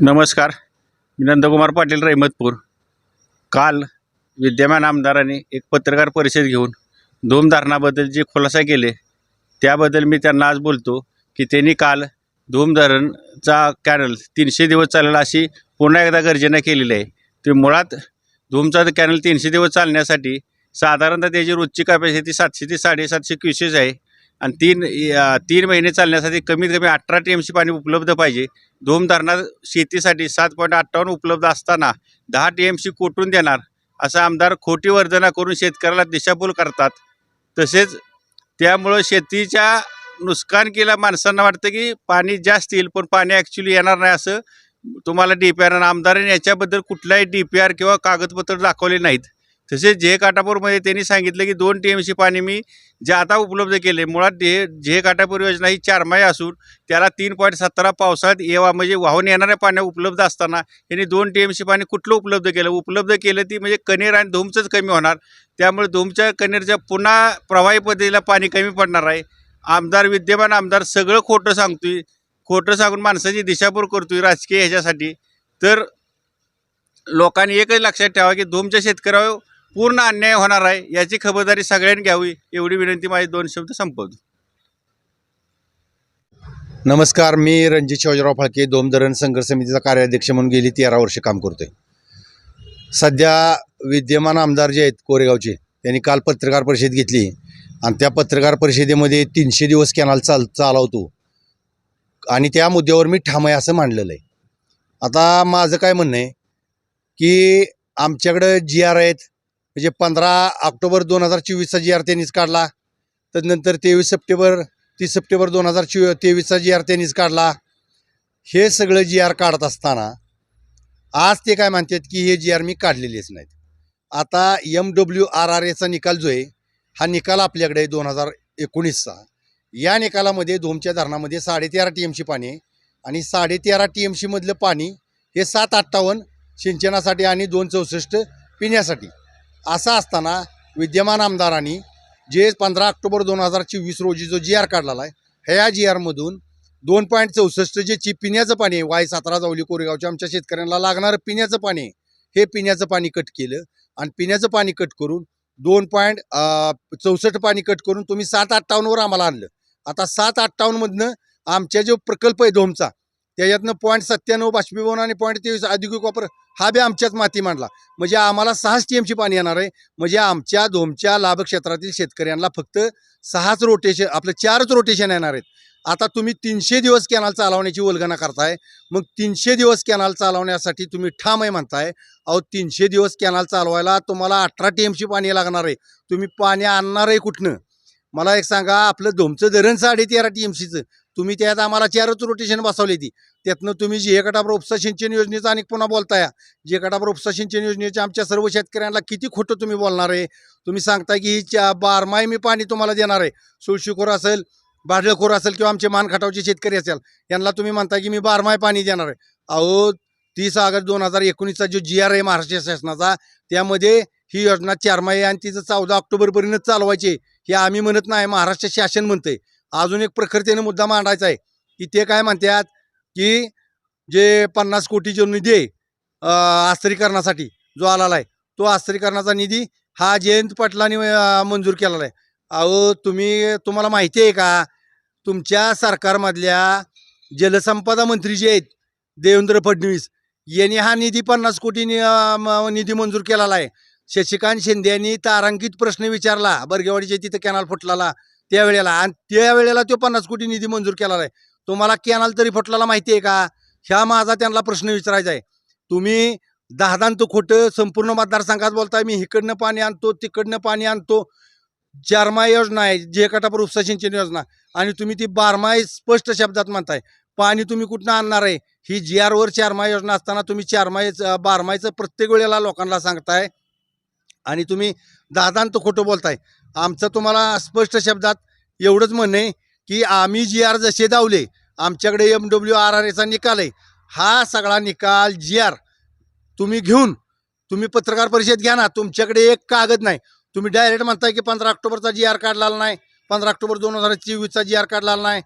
नमस्कार. मी नंदकुमार पाटील रहिमतपूर. काल विद्यमान आमदारांनी एक पत्रकार परिषद घेऊन धूम धरणाबद्दल जे खुलासा केले त्याबद्दल मी त्यांना आज बोलतो की त्यांनी काल धूम धरणचा कॅनल तीनशे दिवस चालेल अशी पुन्हा एकदा गर्जना केलेली आहे. ते मुळात धूमचा कॅनल तीनशे दिवस चालण्यासाठी साधारणतः त्याची रोजची कॅपॅसिटी सातशे ते साडेसातशे क्युसेस आहे. आणि तीन तीन महिने चालण्यासाठी कमीत कमी अठरा टी एम सी पाणी उपलब्ध पाहिजे. धूम धरणात शेतीसाठी सात पॉईंट अठ्ठावन्न उपलब्ध असताना दहा टी एम सी कोटून देणार? असं आमदार खोटी वर्धना करून शेतकऱ्याला दिशाभूल करतात. तसेच त्यामुळं शेतीच्या नुकसान केल्या माणसांना वाटतं की पाणी जास्त येईल पण पाणी ॲक्च्युली येणार नाही असं तुम्हाला डी पी आर आमदारांनी याच्याबद्दल कुठलाही डी पी आर किंवा कागदपत्र दाखवले नाहीत. तसेच जे काटापूरमध्ये त्यांनी सांगितलं की दोन टी एम सी पाणी मी जे आता उपलब्ध केले मुळात जे जे काटापूर योजना ही चारमाही असून त्याला तीन पॉईंट सतरा पावसाळ्यात येवा म्हणजे वाहून येणाऱ्या पाण्या उपलब्ध असताना यांनी दोन टी एम सी पाणी कुठलं उपलब्ध केलं? उपलब्ध केलं ती म्हणजे कनेर आणि धूमचंच कमी होणार. त्यामुळे धूमच्या कनेरच्या पुन्हा प्रवाही पद्धतीला पाणी कमी पडणार आहे. आमदार विद्यमान आमदार सगळं खोटं सांगतोय. खोटं सांगून माणसाची दिशापूर करतोय राजकीय ह्याच्यासाठी. तर लोकांनी एकच लक्षात ठेवा की धूमच्या शेतकऱ्यावर पूर्ण अन्याय होणार आहे याची खबरदारी सगळ्यांनी घ्यावी एवढी विनंती माझी दोन शब्द संपवतो. नमस्कार मी रणजित शिवाजीराव फाळके दोमधरण संघर्ष समितीचा कार्याध्यक्ष म्हणून गेली तेरा वर्ष काम करतोय. सध्या विद्यमान आमदार जे आहेत कोरेगावचे त्यांनी काल पत्रकार परिषद घेतली. आणि त्या पत्रकार परिषदेमध्ये तीनशे दिवस कॅनल चाल चालवतो. आणि त्या मुद्द्यावर मी ठाम आहे असं मांडलेलं आहे. आता माझं काय म्हणणं आहे की आमच्याकडं जी आर आहेत म्हणजे पंधरा ऑक्टोबर दोन हजार चोवीसचा जी आर त्यांनीच काढला. तदनंतर तेवीस सप्टेंबर तीस सप्टेंबर दोन हजार चो तेवीसचा जी आर त्यांनीच काढला. हे सगळं जी आर काढत असताना आज ते काय म्हणतात की हे जी आर मी काढलेलेच नाहीत. आता एम डब्ल्यू आर आर एचा निकाल जो आहे हा निकाल आपल्याकडे आहे दोन हजार एकोणीसचा. या निकालामध्ये धोमच्या धरणामध्ये साडेतेरा टी एम सी पाणी आहे आणि साडेतेरा टी एम सीमधलं पाणी हे सात अठ्ठावन्न सिंचनासाठी आणि दोन चौसष्ट पिण्यासाठी. असं असताना विद्यमान आमदारांनी जे पंधरा ऑक्टोबर दोन हजार चोवीस रोजी जो जी आर काढलेला आहे ह्या जी आरमधून दोन पॉईंट चौसष्ट जे ची पिण्याचं पाणी आहे वाय सातारा जावली कोरेगावच्या आमच्या शेतकऱ्यांना लागणारं पिण्याचं पाणी आहे हे पिण्याचं पाणी कट केलं आणि पिण्याचं पाणी कट करून दोन पॉईंट चौसष्ट पाणी कट करून तुम्ही सात अठ्ठावन्नवर आम्हाला आणलं. आता सात अठ्ठावन्नमधनं आमच्या जो प्रकल्प आहे धोमचा त्याच्यातनं पॉईंट सत्त्याण्णव बाष्पीभवन आणि पॉईंट तेवीस औद्योगिक वापर हा बी आमच्याच माती मांडला. म्हणजे आम्हाला सहाच टी एमची पाणी येणार आहे. म्हणजे आमच्या धोमच्या लाभक्षेत्रातील शेतकऱ्यांना फक्त सहाच रोटेशन आपलं चारच रोटेशन येणार आहेत. आता तुम्ही तीनशे दिवस कॅनल चालवण्याची वल्गना करताय. मग तीनशे दिवस कॅनल चालवण्यासाठी तुम्ही ठाम आहे म्हणताय. अहो तीनशे दिवस कॅनल चालवायला तुम्हाला अठरा टी एमची पाणी लागणार आहे. तुम्ही पाणी आणणार आहे कुठनं? मला एक सांगा आपलं धोमचं धरण साडे तेरा टी एम सीचं तुम्ही त्यात आम्हाला चारच रोटेशन बसवली ती. त्यातनं तुम्ही जे कटापर उपसा सिंचन योजनेचा अनेक पुन्हा बोलताय. जे कटापर उपसा सिंचन योजनेच्या आमच्या सर्व शेतकऱ्यांना किती खोटं तुम्ही बोलणार आहे? तुम्ही सांगताय की ही चा बारमाही मी पाणी तुम्हाला देणार आहे. सुळशीखोर असेल बाडळखोर असेल किंवा आमचे मान खटावचे शेतकरी असेल यांना तुम्ही म्हणताय की मी बारमाही पाणी देणार आहे. अहो तीस ऑगस्ट दोन हजार एकोणीसचा जो जी आर आहे महाराष्ट्र शासनाचा त्यामध्ये ही योजना चारमाही आहे आणि तिचं चौदा ऑक्टोबरपर्यंत चालवायची हे आम्ही म्हणत नाही महाराष्ट्र शासन म्हणतंय. अजून एक प्रखरतेने मुद्दा मांडायचा आहे. की ते काय म्हणतात की जे पन्नास कोटीचे निधी आहे आस्तरीकरणासाठी आस्त्रीकरणासाठी जो आलेला आहे तो आस्त्रीकरणाचा निधी हा जयंत पाटलांनी मंजूर केलेला आहे. अहो तुम्ही तुम्हाला माहिती आहे का? तुमच्या सरकारमधल्या जलसंपदा मंत्री जे आहेत देवेंद्र फडणवीस यांनी हा निधी पन्नास कोटी म- निधी मंजूर केलेला आहे. शशिकांत शिंदे यांनी तारांकित प्रश्न विचारला बरगेवाडीच्या तिथं कॅनल फुटलाला. त्यावेळेला. आणि त्यावेळेला तो पन्नास कोटी निधी मंजूर केलेला आहे तुम्हाला कॅनल तरी फुटलाला माहिती आहे का? ह्या माझा त्यांना प्रश्न विचारायचा आहे. तुम्ही दहादांत खोटं संपूर्ण मतदारसंघात बोलताय. मी इकडनं पाणी आणतो तिकडनं पाणी आणतो. चारमाही योजना आहे जे कटापर उपसा सिंचन योजना. आणि तुम्ही ती बारमाही स्पष्ट शब्दात म्हणताय. पाणी तुम्ही कुठनं आणणार आहे? ही जी आरवर चारमा योजना असताना तुम्ही चारमाहीचं बारमाहीचं प्रत्येक वेळेला लोकांना सांगताय. आणि तुम्ही दादांत खोटं बोलताय. आमचं तुम्हाला स्पष्ट शब्दात एवढंच म्हणणं आहे की आम्ही जी आर जसे धावले आमच्याकडे एम डब्ल्यू आर आर एचा निकाल आहे. हा सगळा निकाल जी आर तुम्ही घेऊन तुम्ही पत्रकार परिषद घ्या ना तुमच्याकडे एक कागद नाही. तुम्ही डायरेक्ट म्हणताय की पंधरा ऑक्टोबरचा जी आर काढलेला नाही पंधरा ऑक्टोबर दोन हजार चोवीसचा जी आर काढलेला नाही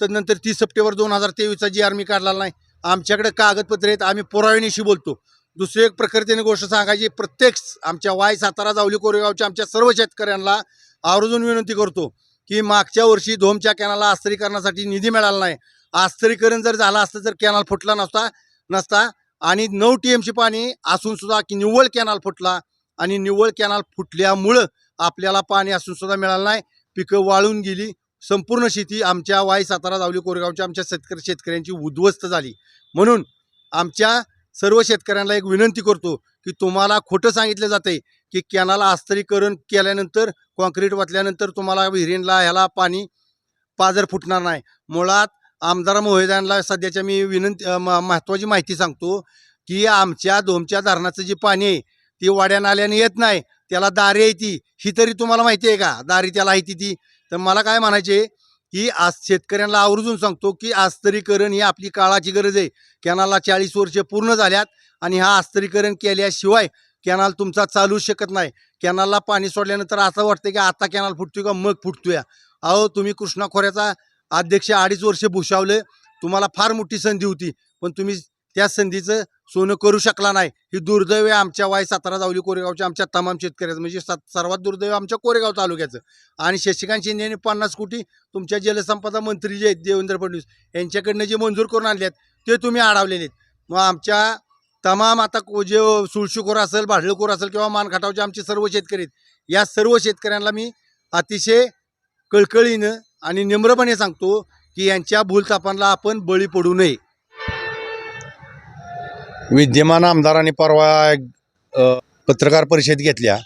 तर नंतर तीस सप्टेंबर दोन हजार तेवीसचा जी आर मी काढलेला नाही. आमच्याकडे कागदपत्रे आहेत आम्ही पुराव्यानिशी बोलतो. दुसरी एक प्रकृतीने गोष्ट सांगायची प्रत्येक आमच्या वाय सातारा जावली कोरेगावच्या आमच्या सर्व शेतकऱ्यांना आवर्जून विनंती करतो की मागच्या वर्षी धोमच्या कॅनाला आस्तरीकरणासाठी निधी मिळाला नाही. आस्तरीकरण जर झालं असतं तर कॅनाल फुटला नसता नसता. आणि नऊ टी एमची पाणी असून सुद्धा की निव्वळ कॅनाल फुटला आणि निव्वळ कॅनाल फुटल्यामुळं आपल्याला पाणी असून सुद्धा मिळालं नाही. पिकं वाळून गेली. संपूर्ण शेती आमच्या वाई सातारा जावली कोरेगावच्या आमच्या शेतकरी शेतकऱ्यांची उद्ध्वस्त झाली. म्हणून आमच्या सर्व शेतकऱ्यांना एक विनंती करतो की तुम्हाला खोटं सांगितलं जाते की कॅनाल आस्तरीकरण केल्यानंतर कॉन्क्रीट वाचल्यानंतर तुम्हाला विहिरींला ह्याला पाणी पाजर फुटणार नाही. मुळात आमदार महोदयांना सध्याच्या मी विनंती म- महत्त्वाची माहिती सांगतो की आमच्या धोमच्या धरणाचं जे पाणी आहे ती वाड्या नाल्याने येत नाही. त्याला दारी आहे ती. ही तरी तुम्हाला माहिती आहे का? दारी त्याला आहे ती ती. तर मला काय म्हणायचे की आज शेतकऱ्यांना आवर्जून सांगतो की आस्तरीकरण ही आपली काळाची गरज आहे. कॅनाला चाळीस वर्षे पूर्ण झाल्यात आणि हा आस्तरीकरण केल्याशिवाय कॅनाल तुमचा चालू शकत नाही. कॅनालला पाणी सोडल्यानंतर असं वाटतं की आता कॅनाल फुटतोय का मग फुटतोया. अहो तुम्ही कृष्णा खोऱ्याचा अध्यक्ष अडीच वर्ष भूषावले. तुम्हाला फार मोठी संधी होती. पण तुम्ही त्या संधीचं सोनं करू शकला नाही. ही दुर्दैव आहे आमच्या वाय सातारा जावली कोरेगावच्या आमच्या तमाम शेतकऱ्याचं. म्हणजे सर्वात दुर्दैव आमच्या कोरेगाव तालुक्याचं. आणि शशिकांत शिंदे यांनी पन्नास कोटी तुमच्या जलसंपदा मंत्री जे आहेत देवेंद्र फडणवीस यांच्याकडनं जे मंजूर करून आणले आहेत ते तुम्ही अडवलेले आहेत मग आमच्या तमाम आता को- जे सुळशीखोर असेल भाडळखोर असेल किंवा मानखाटावचे आमचे सर्व शेतकरी आहेत या सर्व शेतकऱ्यांना मी अतिशय कळकळीनं आणि नम्रपणे सांगतो की यांच्या भूलतापांना आपण बळी पडू नये. विद्यमान आमदारांनी परवा एक, पत्रकार परिषद घेतल्या.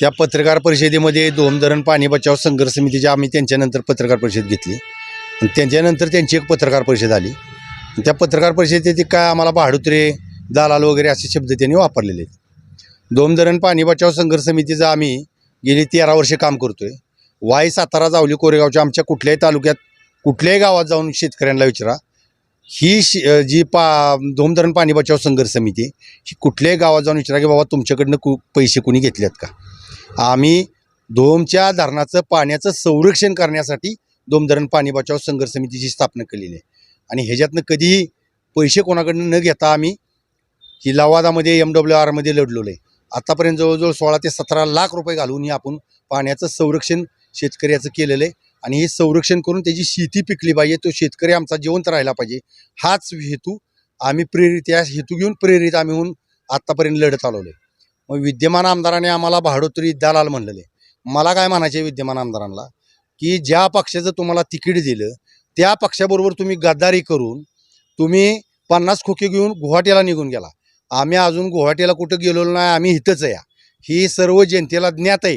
त्या पत्रकार परिषदेमध्ये दोन धरण पाणी बचाव संघर्ष समितीची आम्ही त्यांच्यानंतर पत्रकार परिषद घेतली. आणि त्यांच्यानंतर त्यांची एक पत्रकार परिषद आली. त्या पत्रकार परिषदेत काय आम्हाला भाडुत्रे दालाल वगैरे असे शब्द त्यांनी वापरलेले आहेत. दोन धरण पाणी बचाव संघर्ष समितीचं आम्ही गेली तेरा वर्षे काम करतोय. वाई सातारा जावली कोरेगावच्या आमच्या कुठल्याही तालुक्यात कुठल्याही गावात जाऊन शेतकऱ्यांना विचारा. ही शि जी पा धोमधरण पाणी बचाव संघर्ष समिती ही कुठल्याही गावात जाऊन विचारा की बाबा तुमच्याकडनं कु पैसे कुणी घेतलेत का? आम्ही धोमच्या धरणाचं पाण्याचं संरक्षण करण्यासाठी धोमधरण पाणी बचाव संघर्ष समितीची स्थापना केलेली आहे. आणि ह्याच्यातनं कधीही पैसे कोणाकडनं न घेता आम्ही ही लवादामध्ये एम डब्ल्यू आरमध्ये लढलेलो आहे. आत्तापर्यंत जवळजवळ सोळा ते सतरा लाख रुपये घालून ही आपण पाण्याचं संरक्षण शेतकऱ्याचं केलेलं आहे. आणि हे संरक्षण करून त्याची शेती पिकली पाहिजे. तो शेतकरी आमचा जिवंत राहिला पाहिजे. हाच हेतू आम्ही प्रेरित या हेतू घेऊन प्रेरित आम्ही होऊन आत्तापर्यंत लढत आलेलो आहे मग विद्यमान आमदाराने आम्हाला भाडोत्री दलाल म्हणलेले. मला काय म्हणायचे विद्यमान आमदारांना? की ज्या पक्षाचं तुम्हाला तिकीट दिलं त्या पक्षाबरोबर तुम्ही गद्दारी करून तुम्ही पन्नास खोके घेऊन गुवाहाटीला निघून गेला. आम्ही अजून गुवाहाटीला कुठं गेलेलो नाही आम्ही इथंच आहे. ही सर्व जनतेला ज्ञात आहे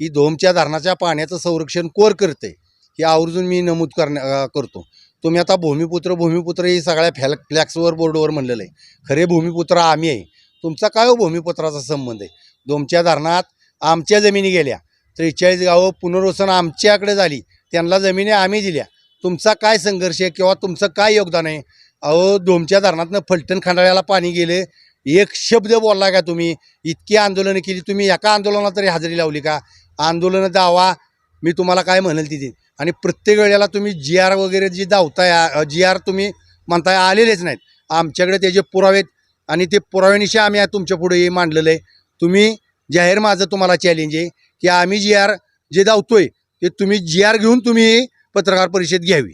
की धोमच्या धरणाच्या पाण्याचं संरक्षण कोर करते हे आवर्जून मी नमूद करण्या करतो. तुम्ही आता भूमिपुत्र भूमिपुत्र ही सगळ्या फॅल फ्लॅक्सवर बोर्डवर म्हणलेलं आहे. खरे भूमिपुत्र आम्ही आहे. तुमचा काय हो भूमिपुत्राचा संबंध आहे? दोमच्या धरणात आमच्या जमिनी गेल्या. त्रेचाळीस गावं पुनर्वसन आमच्याकडे झाली. त्यांना जमिनी आम्ही दिल्या. तुमचा काय संघर्ष आहे किंवा तुमचं काय योगदान आहे? अहो दोमच्या धरणातनं फलटण खंडाळ्याला पाणी गेले. एक शब्द बोलला का तुम्ही? इतकी आंदोलनं केली. तुम्ही एका आंदोलनात तरी हजेरी लावली का? आंदोलनं दावा. मी तुम्हाला काय म्हणेल तिथे? आणि प्रत्येक वेळेला तुम्ही जी आर वगैरे जी दावताय जी आर तुम्ही म्हणताय आलेलेच नाहीत. आमच्याकडे त्याचे पुरावे आहेत आणि ते पुराव्यानिशी आम्ही तुमच्यापुढे हे मांडलेलं आहे. तुम्ही जाहीर माझं तुम्हाला चॅलेंज आहे की आम्ही जी आर जे दावतोय ते तुम्ही जी आर घेऊन तुम्ही पत्रकार परिषद घ्यावी.